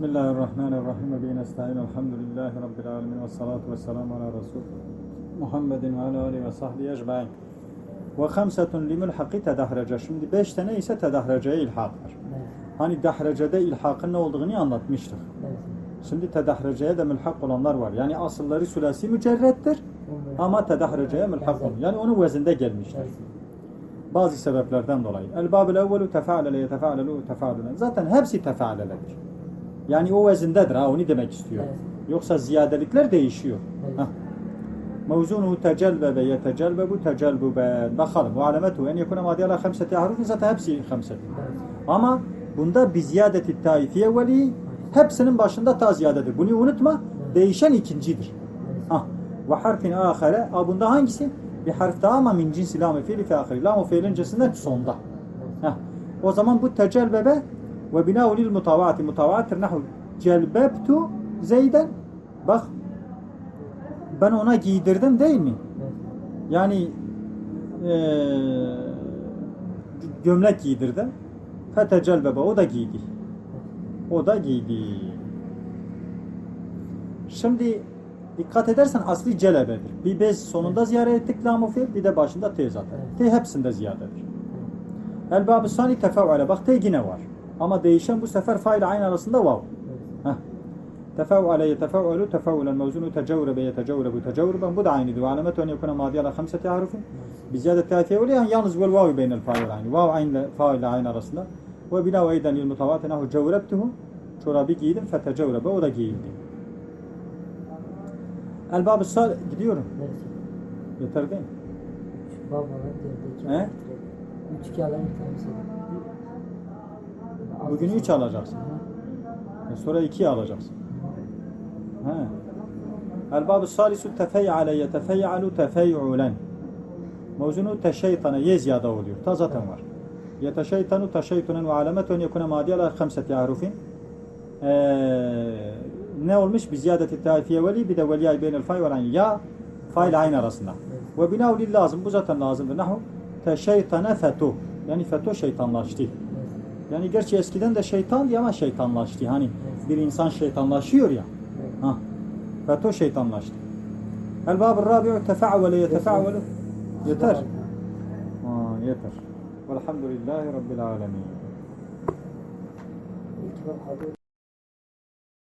Bismillahirrahmanirrahim. Ve nesta'in. Elhamdülillahi Rabbil alemin. Ve salatu ve selamu ala Resul. Muhammedin ve ala alihi ve sahbihi ecmain. Ve hamsetun li mülhaki tedahrece. Şimdi beş tane ise tedahreceye ilhaktır. Evet. Hani dahrecede ilhakın ne olduğunu anlatmıştık. Evet. Şimdi tedahreceye de mülhak olanlar var. Yani asılları sülasi mücerrettir Onlar- ama tedahreceye mülhak olur. Yani onun vezinde gelmiştir. Evet. Bazı sebeplerden dolayı. El babul evvelu tefa'lele yetefa'lelu tefa'lelen. Zaten hepsi tefa'leledir. Yani o vezindedir ha onu demek istiyor. Evet. Yoksa ziyadelikler değişiyor. Evet. Hah. Mevzunuhu tecelbebe yetecelbebu tecelbüben. Bakalım. Ve alametu en yekune madiyala hamseti harufin zaten hepsi hamseti. Evet. Ama bunda bir ziyadeti taifiye veli hepsinin başında ta ziyadedir. Bunu unutma. Değişen ikincidir. Ha. Ve harfin ahire. Bunda hangisi? Bir harf daha ama min cinsi lam-ı fiili fi ahiri. Lam-ı fiilin cinsinden sonda. Ha. O zaman bu tecelbebe ve binâhu lil mutavaati mutavaattir nahu celbebtu zeyden bak ben ona giydirdim değil mi? Yani eee gömlek giydirdim. Fetecelbebe o da giydi. O da giydi. Şimdi dikkat edersen asli celebedir. Bir bez sonunda ziyaret ettik lam fiil bir de başında te zaten. Te hepsinde ziyadedir. El babı sani tefevvale. Bak te yine var. Ama değişen bu sefer fail aynı arasında vav. Evet. Tefevvale yetefevvelu tefevvulen mevzunu tecevrebe yetecevrebu tecevreben. Bu da aynıdır. Ve alametu en yekuna madiye ala hamseti harufin. Bizade tafiye oluyor. Yani yalnız vel vavi beynel fail aynı. Vav aynı fail ile aynı arasında. Ve bina ve eyden lil mutavatenahu cevrebtuhu. Çorabı giydim fetecevrebe. O da giyildi. El babı sal gidiyorum. Evet. Yeter değil mi? Üç He? bitirelim. Üç iki alan bitirelim. Bugün üç alacaksın. E sonra iki alacaksın. He. El babı salisu tefeyyale yetefeyyalu tefeyyulen. Mevzunu teşeytana ye ziyade oluyor. Ta zaten var. Yeteşeytanu teşeytunen ve alametun yekune madiye la khamseti harufin. Ee, ne olmuş? Bir ziyadeti taifiye veli bir de veliyay beynel fay ve ayn. Ya fail aynı arasında. Ve binav lazım. Bu zaten lazımdır. Nahu teşeytane fetu. Yani fetu şeytanlaştı. Yani gerçi eskiden de şeytan diye ama şeytanlaştı. Hani bir insan şeytanlaşıyor ya. Ha. Feto şeytanlaştı. El babı rabi'u tefa'vele yetefa'velu. Yeter. Ha, yeter. Velhamdülillahi Rabbil alemin.